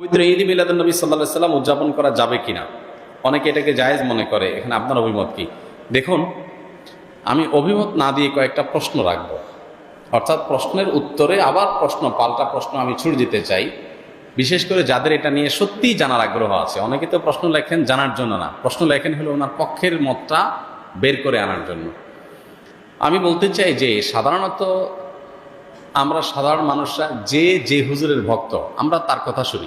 পবিত্র ঈদ মিলাদুল নবী সাল্লাহ সাল্লাম উদযাপন করা যাবে কিনা? অনেকে এটাকে জায়েজ মনে করে। এখানে আপনার অভিমত কি? দেখুন, আমি অভিমত না দিয়ে কয়েকটা প্রশ্ন রাখব। অর্থাৎ প্রশ্নের উত্তরে আবার প্রশ্ন, পাল্টা প্রশ্ন আমি ছুড়ে দিতে চাই। বিশেষ করে যাদের এটা নিয়ে সত্যিই জানার আগ্রহ আছে। অনেকে তো প্রশ্ন লেখেন জানার জন্য না। প্রশ্ন লেখেন হলো ওনার পক্ষের মতটা বের করে আনার জন্য। আমি বলতে চাই যে, সাধারণত আমরা সাধারণ মানুষরা যে যে হুজুরের ভক্ত, আমরা তার কথা শুনি।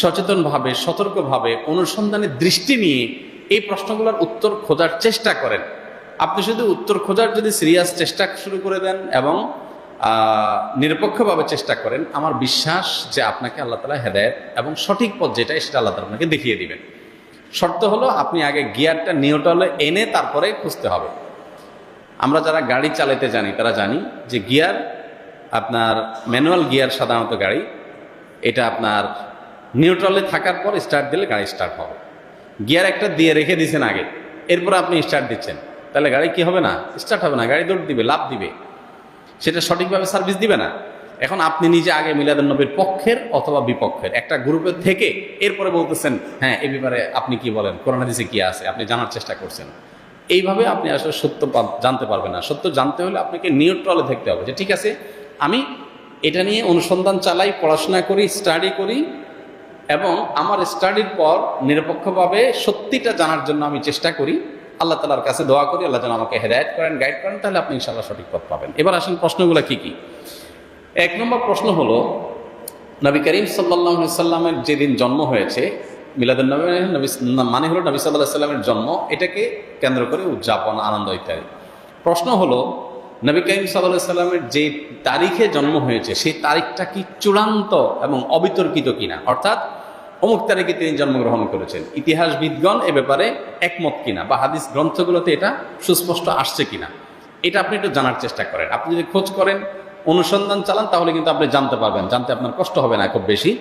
সচেতনভাবে, সতর্কভাবে অনুসন্ধানের দৃষ্টি নিয়ে এই প্রশ্নগুলোর উত্তর খোঁজার চেষ্টা করেন। আপনি শুধু উত্তর খোঁজার যদি সিরিয়াস চেষ্টা শুরু করে দেন এবং নিরপেক্ষভাবে চেষ্টা করেন, আমার বিশ্বাস যে আপনাকে আল্লাহ তালা হেদায়ত এবং সঠিক পথ যেটা, সেটা আল্লাহ আপনাকে দেখিয়ে দিবেন। শর্ত হলো, আপনি আগে গিয়ারটা নিউট্রালে এনে তারপরে খুঁজতে হবে। আমরা যারা গাড়ি চালাতে জানি, তারা জানি যে গিয়ার আপনার ম্যানুয়াল গিয়ার সাধারণত গাড়ি। এটা আপনার নিউট্রালে থাকার পর স্টার্ট দিলে গাড়ি স্টার্ট হবে। গিয়ার একটা দিয়ে রেখে দিয়েছেন আগে। এরপর আপনি স্টার্ট দিচ্ছেন। তাহলে গাড়ি কি হবে না? স্টার্ট হবে না। গাড়ি দৌড় দিবে লাভ দিবে। সেটা সঠিকভাবে সার্ভিস দিবে না। এখন আপনি নিজে আগে মিলাদুন্নবীর পক্ষের অথবা বিপক্ষের, একটা গ্রুপের থেকে এরপরে বলতেছেন হ্যাঁ এ ব্যাপারে আপনি কি বলেন? করোনা দিছে কি আছে? আপনি জানার চেষ্টা করছেন। এইভাবে আপনি আসলে সত্য জানতে পারবেন না। সত্য জানতে হলে আপনাকে নিউট্রালে থাকতে হবে যে, ঠিক আছে, আমি এটা নিয়ে অনুসন্ধান চালাই, পড়াশোনা করি স্টাডি করি এবং আমার স্টাডির পর নিরপেক্ষভাবে সত্যিটা জানার জন্য আমি চেষ্টা করি। আল্লাহ তালার কাছে দোয়া করি, আল্লাহ যেন আমাকে হেদায়ত করেন গাইড করেন, তাহলে আপনি ইনশাল্লাহ সঠিক পথ পাবেন। এবার আসেন প্রশ্নগুলো কি কি? এক নম্বর প্রশ্ন হলো, নবী করিম সাল্লাহ সাল্লামের যেদিন জন্ম হয়েছে মিলাদুল্নবী নবী মানে হলো নবী সাল্লাহ সাল্লামের জন্ম, এটাকে কেন্দ্র করে উদযাপন, আনন্দ ইত্যাদি। প্রশ্ন হলো, নবী করিম সাল্লাহ সাল্লামের যে তারিখে জন্ম হয়েছে, সেই তারিখটা কি চূড়ান্ত এবং অবিতর্কিত কিনা? অর্থাৎ অমুক তারিখে তিনি জন্মগ্রহণ করেছেন। ইতিহাসবিদগণ এ ব্যাপারে একমত কিনা বা হাদিস গ্রন্থগুলোতে এটা সুস্পষ্ট আসছে কিনা, এটা আপনি একটু জানার চেষ্টা করেন। আপনি যদি খোঁজ করেন, অনুসন্ধান চালান, তাহলে কিন্তু আপনি জানতে পারবেন। জানতে আপনার কষ্ট হবে না খুব বেশি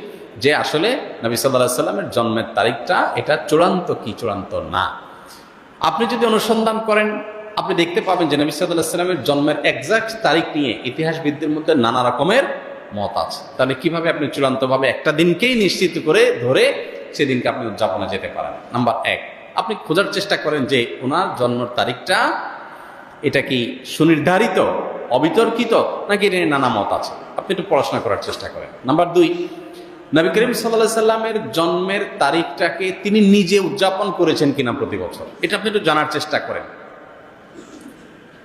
যে আসলে নবী সাল্লাহ সাল্লামের জন্মের তারিখটা এটা চূড়ান্ত কি চূড়ান্ত না। আপনি যদি অনুসন্ধান করেন, আপনি দেখতে পাবেন যে নবী সাল্লাহ সাল্লামের জন্মের এক্সাক্ট তারিখ নিয়ে ইতিহাসবিদদের মধ্যে নানা রকমের মত আছে। তাহলে কীভাবে আপনি চূড়ান্তভাবে একটা দিনকেই নিশ্চিত করে ধরে সেদিনকে আপনি উদযাপনে যেতে পারেন? নাম্বার এক, আপনি খোঁজার চেষ্টা করেন যে ওনার জন্মের তারিখটা এটা কি সুনির্ধারিত, অবিতর্কিত, নাকি এটা নানা মত আছে? আপনি একটু পড়াশোনা করার চেষ্টা করেন। নাম্বার দুই, নবী করিম সাল্লাহ সাল্লামের জন্মের তারিখটাকে তিনি নিজে উদযাপন করেছেন কিনা প্রতি বছর? এটা আপনি একটু জানার চেষ্টা করেন।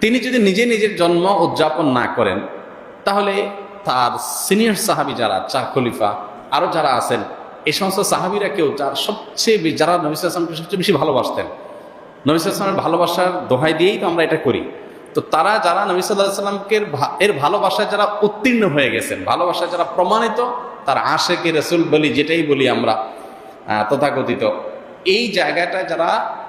তিনি যদি নিজে নিজের জন্ম উদযাপন না করেন, তাহলে তার সিনিয়র সাহাবি যারা, চার খলিফা আরও যারা আছেন, এই সমস্ত সাহাবিরা কেউ যার সবচেয়ে যারা নবী আসলামকে সবচেয়ে বেশি ভালোবাসতেন, নবী আসলামের ভালোবাসার দোহাই দিয়েই তো আমরা এটা করি। তো তারা যারা নবী এর ভালোবাসায় যারা উত্তীর্ণ হয়ে গেছেন, ভালোবাসায় যারা প্রমাণিত, তার আশেকে রসুল বলি, যেটাই বলি আমরা তথাকথিত, এই জায়গাটা যারা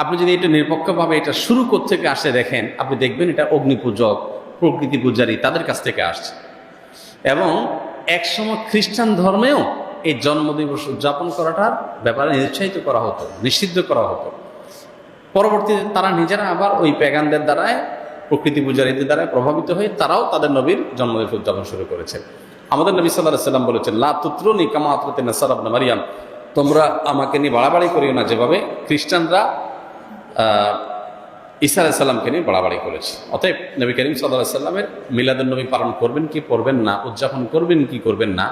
আপনি যদি এটা নিরপেক্ষভাবে এটা শুরু থেকে আসে দেখেন, আপনি দেখবেন এটা অগ্নিপূজক, প্রকৃতি পূজারী তাদের কাছ থেকে আসছে। এবং একসময় খ্রিস্টান ধর্মেও এই জন্মদিবস উদযাপন করাটার ব্যাপারে নিরুৎসাহিত করা হতো, নিষিদ্ধ করা হতো। পরবর্তীতে তারা নিজেরা আবার ওই প্যাগানদের দ্বারায়, প্রকৃতি পূজারীদের দ্বারায় প্রভাবিত হয়ে তারাও তাদের নবীর জন্মদিবস উদযাপন শুরু করেছে। আমাদের নবী সাল্লাহ সাল্লাম বলেছেন, লা তুত্রুনি কামা আতরতে নাসারাব মারিয়াম। তোমরা আমাকে নিয়ে বাড়াবাড়ি করিও না। যেভাবে খ্রিস্টানরা ঈসা আলাইসাল্লামকে নিয়ে বাড়াবাড়ি করেছে। অতএব নবী করিম সাল্লাহ সাল্লামের মিলাদুন্নবী পালন করবেন কি করবেন না, উদযাপন করবেন কি করবেন না,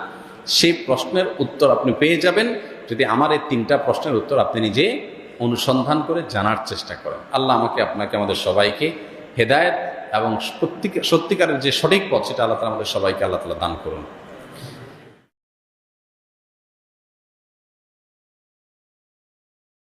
সেই প্রশ্নের উত্তর আপনি পেয়ে যাবেন যদি আমার এই তিনটা প্রশ্নের উত্তর আপনি নিজে অনুসন্ধান করে জানার চেষ্টা করেন। আল্লাহ আমাকে, আপনাকে, আমাদের সবাইকে হেদায়েত এবং সত্যিকার সত্যিকারের যে সঠিক পথ সেটা আল্লাহ তালা আমাদের সবাইকে আল্লাহ তালা দান করুন।